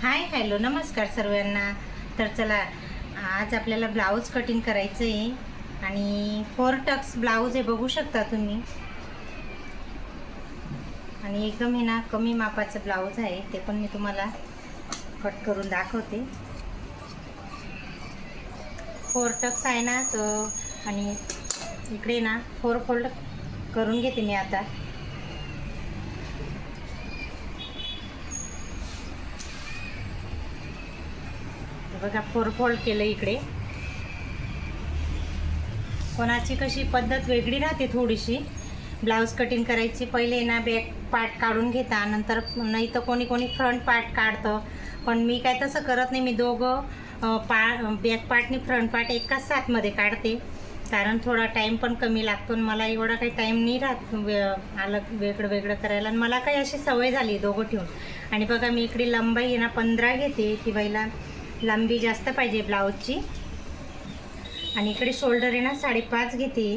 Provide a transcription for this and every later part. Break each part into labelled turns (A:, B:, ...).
A: Hi hello नमस्कार सर्वांना. तर चला आज आपल्याला ब्लाऊज कटिंग करायचं आहे आणि फोर टक्स ब्लाऊज आहे बघू शकता तुम्ही. आणि एकदम हे ना कमी मापाचं ब्लाऊज आहे ते पण मी तुम्हाला कट करून दाखवते. फोर टक्स आहे ना तर आणि इकडे ना फोर फोल्ड करून घेते मी आता. बघा फोर फोल्ड केलं इकडे. कोणाची कशी पद्धत वेगळी राहते थोडीशी. ब्लाऊज कटिंग करायची पहिले ना बॅक पार्ट काढून घेता नंतर नाही तर कोणी कोणी फ्रंट पार्ट काढतं. पण मी काय तसं करत नाही मी दोघं पा बॅक पार्टने फ्रंट पार्ट एकाच साथमध्ये काढते. कारण थोडा टाईम पण कमी लागतो आणि मला एवढा काही टाईम नाही राहत वे वेगळं वेगळं करायला. आणि मला काही अशी सवय झाली दोघं ठेवून. आणि बघा मी इकडे लंबाई आहे ना पंधरा घेते की बाईला लांबी जास्त पाहिजे ब्लाऊजची. आणि इकडे शोल्डर आहे ना साडेपाच घेते.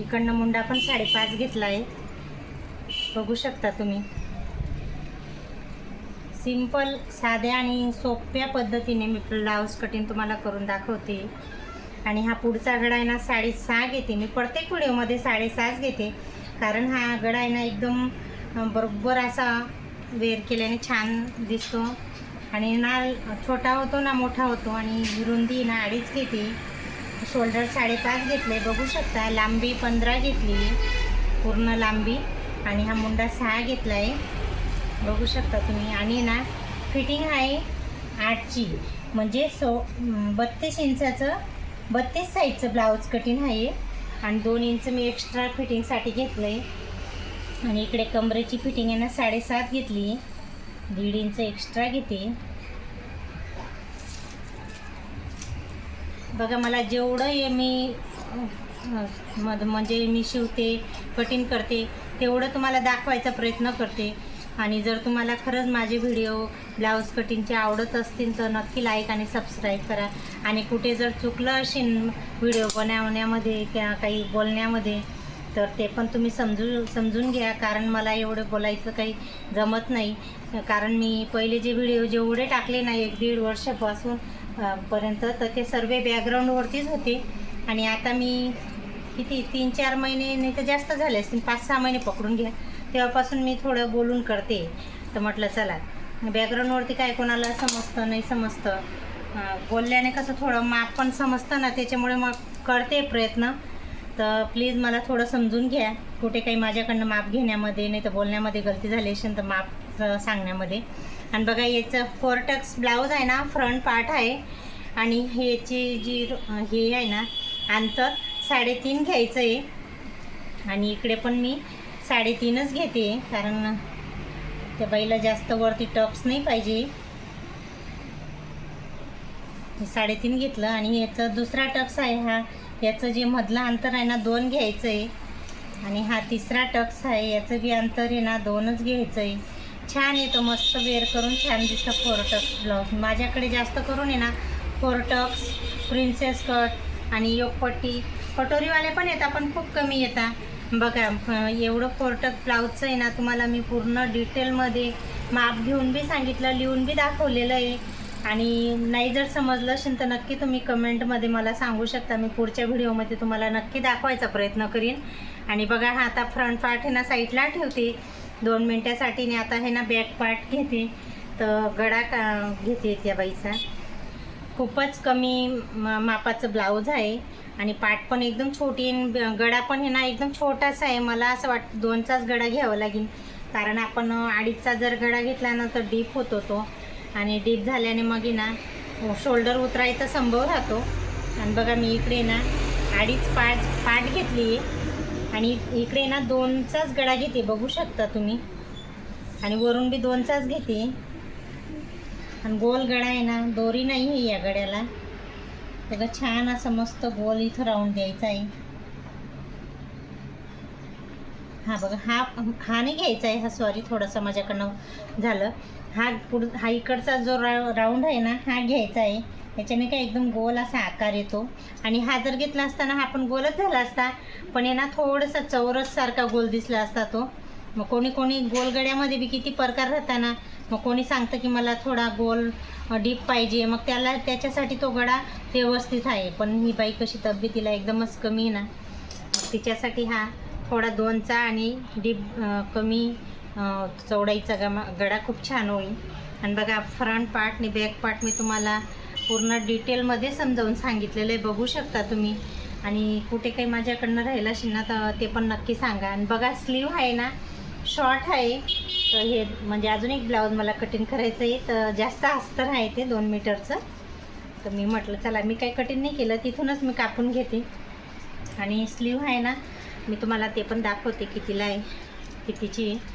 A: इकडनं मुंडा पण साडेपाच घेतला आहे बघू शकता तुम्ही. सिंपल साध्या आणि सोप्या पद्धतीने मी ब्लाऊज कटिंग तुम्हाला करून दाखवते. आणि हा पुढचा गडा आहे ना साडेसहा घेते. मी प्रत्येक व्हिडिओमध्ये साडेसहाच घेते. कारण हा गडा आहे ना एकदम बरोबर असा वेअर केल्याने छान दिसतो. आणि ना छोटा होतो ना मोठा होतो. आणि रुंदी ना अडीच घेते. शोल्डर साडेपाच घेतले. बघू शकता लांबी पंधरा घेतली. पूर्ण लांबी. आणि हा मुंडा सहा घेतला आहे बघू शकता तुम्ही. आणि ना फिटिंग आहे आठची. म्हणजे सो बत्तीस इंचाचं बत्तीस साईजचं ब्लाऊज कटिंग आहे. आणि दोन इंच मी एक्स्ट्रा फिटिंगसाठी घेतलं आहे आणि इकडे कमरेची फिटिंग आहे ना साडेसात घेतली. दीड इंच एक्स्ट्रा घेते. बघा मला जेवढं हे मी मध म्हणजे मी शिवते कटिंग करते तेवढं तुम्हाला दाखवायचा प्रयत्न करते. आणि जर तुम्हाला खरंच माझे व्हिडिओ ब्लाऊज कटिंगचे आवडत असतील तर नक्की लाईक आणि सबस्क्राईब करा. आणि कुठे जर चुकलं असेल व्हिडिओ बनवण्यामध्ये किंवा काही बोलण्यामध्ये तर ते पण तुम्ही समजू समजून घ्या. कारण मला एवढं बोलायचं काही जमत नाही. कारण मी पहिले जे व्हिडिओ जेवढे टाकले ना एक दीड वर्षापासून पर्यंत तर ते सर्व बॅकग्राऊंडवरतीच होते. आणि आता मी किती तीन चार महिने नाही तर जास्त झाले असतील पाच सहा महिने पकडून घ्या. तेव्हापासून मी थोडं बोलून करते. तर म्हटलं चला बॅकग्राऊंडवरती काय कोणाला समजतं नाही समजतं? बोलल्याने कसं थोडं माप पण समजतं ना त्याच्यामुळे मग करते प्रयत्न. तर प्लीज मला थोडं समजून घ्या. कुठे काही माझ्याकडनं माप घेण्यामध्ये नाही तर बोलण्यामध्ये गलती झाली असेल तर माप सांगण्यामध्ये. आणि बघा याचं फोर टक्स ब्लाऊज आहे ना फ्रंट पार्ट आहे. आणि ह्याची जी हे आहे ना अंतर साडेतीन घ्यायचं आहे. आणि इकडे पण मी साडेतीनच घेते कारण त्या बाईला जास्त वरती टक्स नाही पाहिजे. साडेतीन घेतलं आणि याचा दुसरा टक्स आहे हा. याचं जे मधलं अंतर आहे ना दोन घ्यायचं आहे आणि हा तिसरा टक्स आहे याचं बी अंतर आहे ना दोनच घ्यायचं आहे छान येतो मस्त वेअर करून छान दिसतं फोर टक्स ब्लाऊज. माझ्याकडे जास्त करून आहे ना फोर टक्स प्रिन्सेस कट आणि योगपट्टी कटोरीवाले पण येतात पण खूप कमी येतात. बघा एवढं एवढं टक्स ब्लाऊजचं आहे ना तुम्हाला मी पूर्ण डिटेलमध्ये माप घेऊन बी सांगितलं लिहून बी दाखवलेलं आहे. आणि नाही जर समजलं असेल तर नक्की तुम्ही कमेंटमध्ये मला सांगू शकता. मी पुढच्या व्हिडिओमध्ये तुम्हाला नक्की दाखवायचा प्रयत्न करीन. आणि बघा हा आता फ्रंट पार्ट हे ना साईडला ठेवते. दोन मिनटासाठी आणि आता हे ना बॅक पार्ट घेते. तर गडा का घेते त्या बाईचा. खूपच कमी म- मापाचं ब्लाऊज आहे. आणि पाट पण एकदम छोटी गडा पण हे ना एकदम छोटासा आहे. मला असं वाटतं दोनचाच गडा घ्यावा लागेल. कारण आपण अडीचचा जर गडा घेतला ना तर डीप होतो तो. आणि डीप झाल्याने मग आहे ना शोल्डर उतरायचा संभव राहतो. आणि बघा मी इकडे ना अडीच पाच पाट घेतली आहे. आणि इकडे ना दोनचाच गडा घेते बघू शकता तुम्ही. आणि वरून बी दोनचाच घेते. आणि गोल गळा आहे ना दोरी नाही आहे या गड्याला बघा छान असं मस्त गोल इथं राऊंड द्यायचा आहे. हा बघा हा हा नाही घ्यायचा आहे हा सॉरी थोडासा माझ्याकडनं झालं. हा पुढ हा इकडचा जो रा राऊंड आहे ना हा घ्यायचा आहे. याच्याने काय एकदम गोल असा आकार येतो. आणि हा जर घेतला असताना हा पण गोलच झाला असता. पण आहे थोडासा थोडंसं चौरससारखा गोल दिसला असता तो. मग कोणी कोणी गोलगड्यामध्ये बी किती प्रकार राहताना मग कोणी सांगतं की मला थोडा गोल डीप पाहिजे. मग त्याला त्याच्यासाठी तो गडा व्यवस्थित आहे. पण ही बाई कशी तब्येतीला एकदमच कमी आहे ना तिच्यासाठी हा थोडा दोनचा आणि डीप कमी चौडाईचा गमा गडा खूप छान होईल. आणि बघा फ्रंट पार्ट आणि बॅक पार्ट मी तुम्हाला पूर्ण डिटेलमध्ये समजावून सांगितलेलं आहे. बघू शकता तुम्ही. आणि कुठे काही माझ्याकडनं राहिलं असेल ना तर ते पण नक्की सांगा. आणि बघा स्लीव आहे ना शॉर्ट आहे. तर हे म्हणजे अजून एक ब्लाऊज मला कटिंग करायचं आहे. तर जास्त अस्तर आहे ते दोन मीटरचं. तर मी म्हटलं चला मी काही कटिंग नाही केलं. तिथूनच मी कापून घेते. आणि स्लीव आहे ना मी तुम्हाला ते पण दाखवते कितीला आहे कितीची आहे.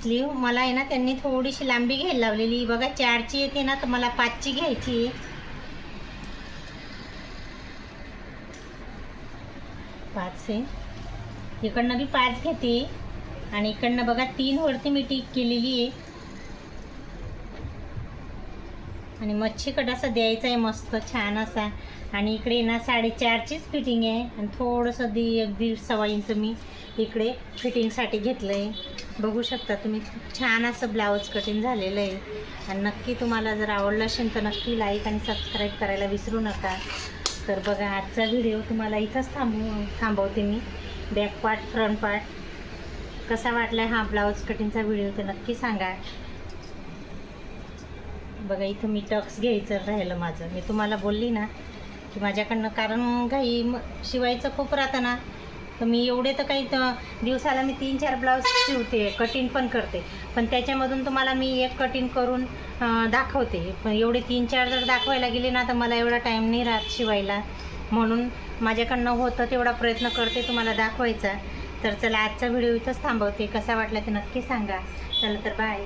A: स्लीव मला आहे ना त्यांनी थोडीशी लांबी घ्यायला लावलेली. बघा चारची येते ना तर मला पाचची घ्यायची आहे. पाच आहे. इकडनं बी पाच घेते. आणि इकडनं बघा तीन वरती मी टीक केलेली आहे. आणि मच्छी कट असा द्यायचा आहे मस्त छान असा. आणि इकडे ना साडेचारचीच फिटिंग आहे. आणि थोडंसं दी एक दीड सव्वा इंच मी इकडे फिटिंगसाठी घेतलं आहे बघू शकता तुम्ही खूप छान असं ब्लाऊज कटिंग झालेलं आहे. आणि नक्की तुम्हाला जर आवडलं असेल तर नक्की लाईक आणि सबस्क्राईब करायला विसरू नका. तर बघा आजचा व्हिडिओ तुम्हाला इथंच थांबू थांबवते मी. बॅक पार्ट फ्रंट पार्ट कसा वाटला हा ब्लाऊज कटिंगचा व्हिडिओ तर नक्की सांगा. बघा इथं मी टक्स घ्यायचं राहिलं माझं. मी तुम्हाला बोलली ना की माझ्याकडनं कारण घाई शिवायचं खूप राहतं ना. तर मी एवढे तर काही दिवसाला मी तीन चार ब्लाऊज शिवते कटिंग पण करते. पण त्याच्यामधून तुम्हाला मी एक कटिंग करून दाखवते. पण एवढे तीन चार जर दाखवायला गेले ना तर मला एवढा टाईम नाही राहत शिवायला. म्हणून माझ्याकडनं होतं तेवढा प्रयत्न करते तुम्हाला दाखवायचा. तर चला आजचा व्हिडिओ इथंच थांबवते. कसा वाटला ते नक्की सांगा. चला तर बाय